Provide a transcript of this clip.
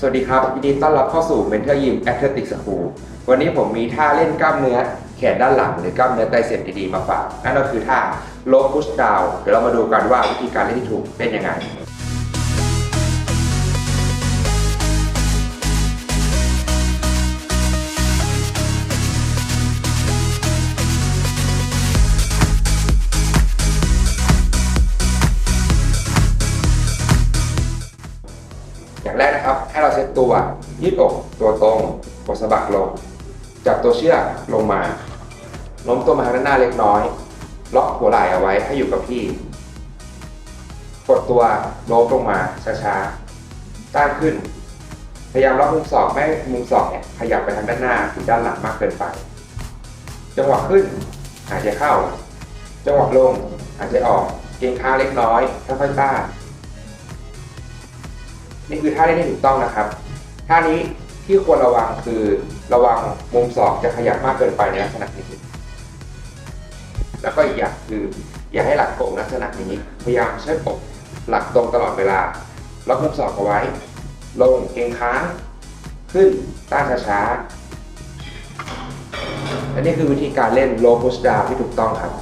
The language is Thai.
สวัสดีครับยินดีต้อนรับเข้าสู่ Mentor Gym Athletic School วันนี้ผมมีท่าเล่นกล้ามเนื้อแขนด้านหลังหรือกล้ามเนื้อไตรเสพดีๆมาฝาก นั่นก็คือท่า low push down เดี๋ยวเรามาดูกันว่าวิธีการเล่นที่ถูกเป็นยังไง อย่างแรกนะครับ ให้เราเซตตัวยืดอกตัวตรงกดสะบักลง จับตัวเชือกลงมาโน้มตัวมาทางด้านหน้าเล็กน้อย ล็อกหัวไหล่เอาไว้ให้อยู่กับที่ กดตัวโน้มลงมาช้าๆตั้งขึ้น พยายามล็อกมุมศอกไม่มุมศอกเนี่ยขยับไปทางด้านหน้าหรือด้านหลังมากเกินไป จังหวะขึ้นหายใจเข้า จังหวะลงหายใจออก เกรงค้างเล็กน้อยค่อยๆต้าน นี่คือท่าเล่นที่ถูกต้องนะครับท่านี้ที่ควรระวังคือระวังมุมศอกจะขยับมากเกินไปในลักษณะนี้แล้วก็อีกอย่างคืออย่าให้หลักโก่งลักษณะนี้ พยายามใช้อกหลักตรงตลอดเวลาล็อกมุมศอกเอาไว้ ลงเกรงค้าง ขึ้นต้านช้าๆและนี่คือวิธีการเล่น low push down ที่ถูกต้องครับ